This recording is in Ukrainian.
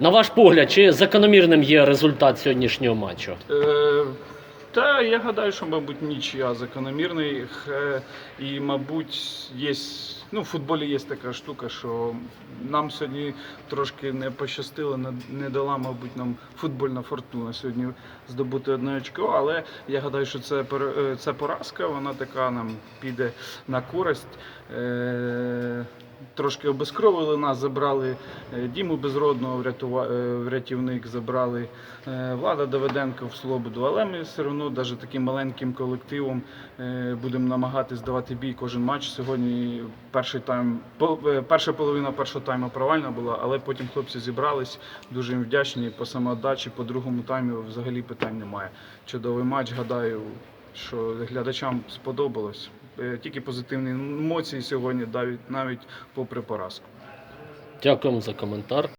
На ваш погляд, чи закономірним є результат сьогоднішнього матчу? Е, Та я гадаю, що, мабуть, нічия закономірний. Е, І, мабуть, є. Ну, в футболі є така штука, що нам сьогодні трошки не пощастило, не, не дала, мабуть, нам футбольна фортуна сьогодні здобути одне очко. Але я гадаю, що це, е, це поразка, вона така нам піде на користь. Е, Трошки обезкровили нас, забрали е, Діму Безродного, е, врятівник, забрали е, Влада Давиденко в Слободу. Але ми все одно, навіть таким маленьким колективом, будемо намагатись давати бій кожен матч. Сьогодні перший тайм, перша половина першого тайму провальна була, але потім хлопці зібрались. Дуже їм вдячні по самоотдачі, по другому таймі взагалі питань немає. Чудовий матч, гадаю, що глядачам сподобалось. Е, Тільки позитивні емоції сьогодні, навіть навіть попри поразку. Дякуємо за коментар.